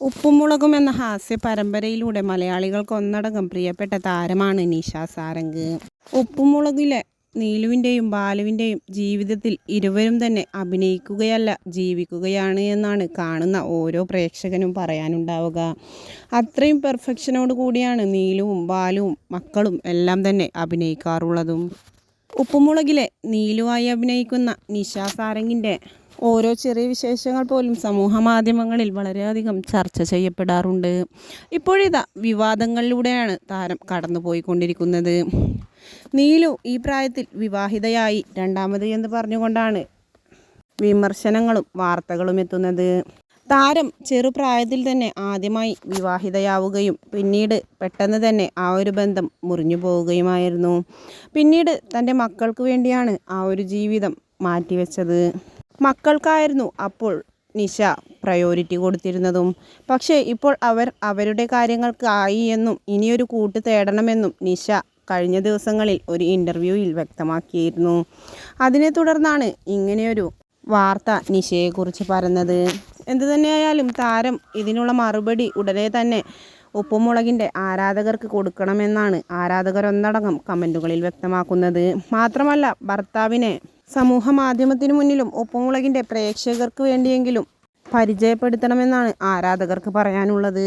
ഉപ്പുമുളകും എന്ന ഹാസ്യ പരമ്പരയിലൂടെ മലയാളികൾക്ക് ഒന്നടങ്കം പ്രിയപ്പെട്ട താരമാണ് നിഷ സാരംഗ്. ഉപ്പുമുളകിലെ നീലുവിന്റെയും ബാലുവിന്റെയും ജീവിതത്തിൽ ഇരുവരും തന്നെ അഭിനയിക്കുകയല്ല ജീവിക്കുകയാണ് എന്നാണ് കാണുന്ന ഓരോ പ്രേക്ഷകനും പറയാനുണ്ടാവുക. അത്രയും പെർഫെക്ഷനോട് കൂടിയാണ് നീലുവും ബാലുവും മക്കളും എല്ലാം തന്നെ അഭിനയിക്കാറുള്ളതും. ഉപ്പുമുളകിലെ നീലുവായി അഭിനയിക്കുന്ന നിഷ സാരംഗിന്റെ ഓരോ ചെറിയ വിശേഷങ്ങൾ പോലും സമൂഹ മാധ്യമങ്ങളിൽ വളരെയധികം ചർച്ച ചെയ്യപ്പെടാറുണ്ട്. ഇപ്പോഴിതാ വിവാദങ്ങളിലൂടെയാണ് താരം കടന്നുപോയിക്കൊണ്ടിരിക്കുന്നത്. നീലു ഈ പ്രായത്തിൽ വിവാഹിതയായി രണ്ടാമത് എന്ന് പറഞ്ഞുകൊണ്ടാണ് വിമർശനങ്ങളും വാർത്തകളും എത്തുന്നത്. താരം ചെറുപ്രായത്തിൽ തന്നെ ആദ്യമായി വിവാഹിതയാവുകയും പിന്നീട് പെട്ടെന്ന് തന്നെ ആ ഒരു ബന്ധം മുറിഞ്ഞു പോവുകയുമായിരുന്നു. പിന്നീട് തന്റെ മക്കൾക്ക് വേണ്ടിയാണ് ആ ഒരു ജീവിതം മാറ്റിവെച്ചത്. മക്കൾക്കായിരുന്നു അപ്പോൾ നിശ പ്രയോറിറ്റി കൊടുത്തിരുന്നതും. പക്ഷേ ഇപ്പോൾ അവർ അവരുടെ കാര്യങ്ങൾക്കായി എന്നും ഇനിയൊരു കൂട്ട് തേടണമെന്നും നിശ കഴിഞ്ഞ ദിവസങ്ങളിൽ ഒരു ഇന്റർവ്യൂവിൽ വ്യക്തമാക്കിയിരുന്നു. അതിനെ തുടർന്നാണ് ഇങ്ങനെയൊരു വാർത്ത നിശയെക്കുറിച്ച് പറഞ്ഞത് എന്തു തന്നെയായാലും താരം ഇതിനുള്ള മറുപടി ഉടനെ തന്നെ ഉപ്പുമുളകിന്റെ ആരാധകർക്ക് കൊടുക്കണമെന്നാണ് ആരാധകരൊന്നടങ്കം കമന്റുകളിൽ വ്യക്തമാക്കുന്നത്. മാത്രമല്ല ഭർത്താവിനെ സമൂഹ മാധ്യമത്തിനു മുന്നിലും ഉപ്പുമുളകിന്റെ പ്രേക്ഷകർക്ക് വേണ്ടിയെങ്കിലും പരിചയപ്പെടുത്തണമെന്നാണ് ആരാധകർക്ക് പറയാനുള്ളത്.